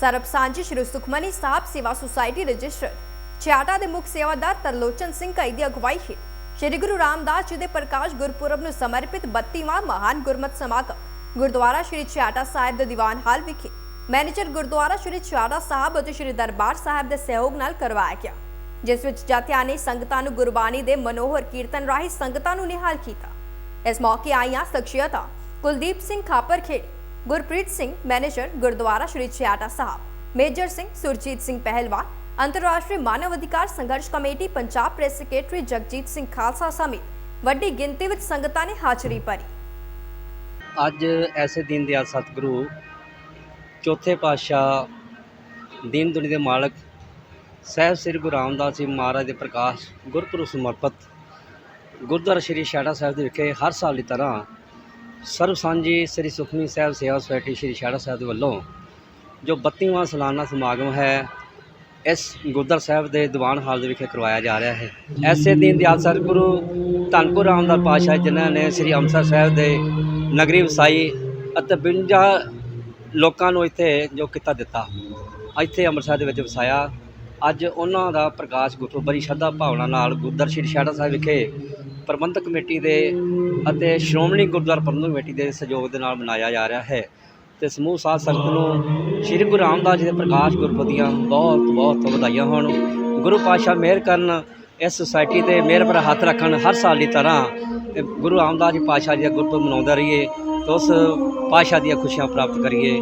ਸਰਬ ਸਾਂਝੀ ਸ਼੍ਰੀ ਸੁਖਮਨੀ ਸਾਹਿਬ ਸੇਵਾ ਸੁਸਾਇਟੀ ਰਜਿਸਟਰ। ਛਿਆਟਾ ਦੇ ਮੁੱਖ ਸੇਵਾਦਾਰ ਤਰਲੋਚਨ ਸਿੰਘ ਕਾਈ ਦੀ ਅਗਵਾਈ ਹੇਠ ਸ਼੍ਰੀ ਗੁਰੂ ਰਾਮਦਾਸ ਜੀ ਦੇ ਪ੍ਰਕਾਸ਼ ਗੁਰਪੁਰਬ ਨੂੰ ਸਮਰਪਿਤ 32ਵਾਂ ਮਹਾਨ ਗੁਰਮਤਿ ਸਮਾਗਮ ਗੁਰਦੁਆਰਾ ਸ਼੍ਰੀ ਛਿਆਟਾ ਸਾਹਿਬ ਦੇ ਦੀਵਾਨ ਹਾਲ ਵਿਖੇ ਮੈਨੇਜਰ ਗੁਰਦੁਆਰਾ ਸ਼੍ਰੀ ਛਿਆਟਾ ਸਾਹਿਬ ਅਤੇ ਸ਼੍ਰੀ ਦਰਬਾਰ ਸਾਹਿਬ ਦੇ ਸਹਿਯੋਗ ਨਾਲ ਕਰਵਾਇਆ ਗਿਆ, ਜਿਸ ਵਿੱਚ ਜਾਤਿਆਂ ਨੇ ਸੰਗਤਾਂ ਨੂੰ ਗੁਰਬਾਣੀ ਦੇ ਮਨੋਹਰ ਕੀਰਤਨ ਰਾਹੀਂ ਸੰਗਤਾਂ ਨੂੰ ਨਿਹਾਲ ਕੀਤਾ। ਇਸ ਮੌਕੇ ਆਈਆਂ ਸ਼ਖਸੀਅਤਾਂ ਕੁਲਦੀਪ ਸਿੰਘ ਖਾਪਰ ਖੇੜੀ ਗੁਰਪ੍ਰੀਤ ਸਿੰਘ, ਮੈਨੇਜਰ ਗੁਰਦੁਆਰਾ ਸ਼੍ਰੀ ਛਿਆਟਾ ਸਾਹਿਬ। ਮੇਜਰ ਸਿੰਘ ਸੁਰਜੀਤ ਸਿੰਘ ਪਹਿਲਵਾਨ, ਅੰਤਰਰਾਸ਼ਟਰੀ ਮਾਨਵ ਅਧਿਕਾਰ ਸੰਘਰਸ਼ committee, Punjab press secretary Jagjit Singh Khalsa ਸਮੇਤ ਵੱਡੀ ਗਿਣਤੀ ਵਿੱਚ ਸੰਗਤਾਂ ਨੇ ਹਾਜ਼ਰੀ ਭਰੀ। ਅੱਜ ਐਸੇ ਦੀਨ ਦਿਆਲ ਸਤਿਗੁਰੂ, ਚੌਥੇ ਪਾਤਸ਼ਾਹ ਦੀਨ ਦੁਨੀ ਦੇ ਮਾਲਕ ਸਹਿਬ ਸ੍ਰੀ ਗੁਰੂ ਰਾਮਦਾਸ ਜੀ ਮਹਾਰਾਜ ਦੇ ਪ੍ਰਕਾਸ਼ ਗੁਰਪੁਰਬ ਸਮਰਪਿਤ ਗੁਰਦੁਆਰਾ ਸ਼੍ਰੀ ਛਾੜਾ ਸਾਹਿਬ ਦੇ ਵਿਖੇ ਹਰ ਸਾਲ ਦੀ ਤਰ੍ਹਾਂ ਸਰਬ ਸਾਂਝੀ ਸ੍ਰੀ ਸੁਖਮਨੀ ਸਾਹਿਬ ਸੇਵਾ ਸੁਸਾਇਟੀ ਸ਼੍ਰੀ ਛਾੜਾ ਸਾਹਿਬ ਦੇ ਵੱਲੋਂ ਜੋ 32ਵਾਂ ਸਾਲਾਨਾ ਸਮਾਗਮ ਹੈ, ਇਸ ਗੁਰਦੁਆਰਾ ਸਾਹਿਬ ਦੇ ਦੀਵਾਨ ਹਾਲ ਦੇ ਵਿਖੇ ਕਰਵਾਇਆ ਜਾ ਰਿਹਾ ਹੈ। ਐਸੇ ਦੀਨ ਦਿਆਲ ਸਤਿਗੁਰੂ ਧੰਨਪੁਰ ਰਾਮਦਾਸ ਪਾਤਸ਼ਾਹ ਜਿਨ੍ਹਾਂ ਨੇ ਸ੍ਰੀ ਅੰਮ੍ਰਿਤਸਰ ਸਾਹਿਬ ਦੇ ਨਗਰੀ ਵਸਾਈ ਅਤੇ 52 ਲੋਕਾਂ ਨੂੰ ਇੱਥੇ ਜੋ ਕਿੱਤਾ ਦਿੱਤਾ, ਇੱਥੇ ਅੰਮ੍ਰਿਤਸਰ ਦੇ ਵਿੱਚ ਵਸਾਇਆ। ਅੱਜ ਉਹਨਾਂ ਦਾ ਪ੍ਰਕਾਸ਼ ਗੁਰਪੁਰਬ ਬੜੀ ਸ਼ਰਧਾ ਭਾਵਨਾ ਨਾਲ ਗੁਰਦੁਆਰਾ ਸ਼੍ਰੀ ਛਾੜਾ ਸਾਹਿਬ ਵਿਖੇ ਪ੍ਰਬੰਧਕ ਕਮੇਟੀ ਦੇ ਅਤੇ ਸ਼੍ਰੋਮਣੀ ਗੁਰਦੁਆਰਾ ਪ੍ਰਬੰਧਕ ਕਮੇਟੀ ਦੇ ਸਹਿਯੋਗ ਦੇ ਨਾਲ ਮਨਾਇਆ ਜਾ ਰਿਹਾ ਹੈ। ਤੇ ਸਮੂਹ ਸਾਧ ਸੰਗਤ ਨੂੰ ਸ਼੍ਰੀ ਗੁਰੂ ਰਾਮਦਾਸ ਜੀ ਦੇ ਪ੍ਰਕਾਸ਼ ਗੁਰਪੁਰਬ ਦੀਆਂ ਬਹੁਤ ਬਹੁਤ ਵਧਾਈਆਂ ਹੋਣ। ਗੁਰੂ ਪਾਤਸ਼ਾਹ ਮਿਹਰ ਕਰਨ, ਇਸ ਸੁਸਾਇਟੀ ਤੇ ਮਿਹਰ ਭਰਾ ਹੱਥ ਰੱਖਣ ਹਰ ਸਾਲ ਦੀ ਤਰ੍ਹਾਂ ਇਹ ਗੁਰੂ ਰਾਮਦਾਸ ਜੀ ਪਾਤਸ਼ਾਹ ਜੀ ਦਾ ਗੁਰਪੁਰਬ ਮਨਾਉਂਦਾ ਰਹੀਏ ਤੇ ਉਸ ਪਾਤਸ਼ਾਹ ਦੀਆਂ ਖੁਸ਼ੀਆਂ ਪ੍ਰਾਪਤ ਕਰੀਏ।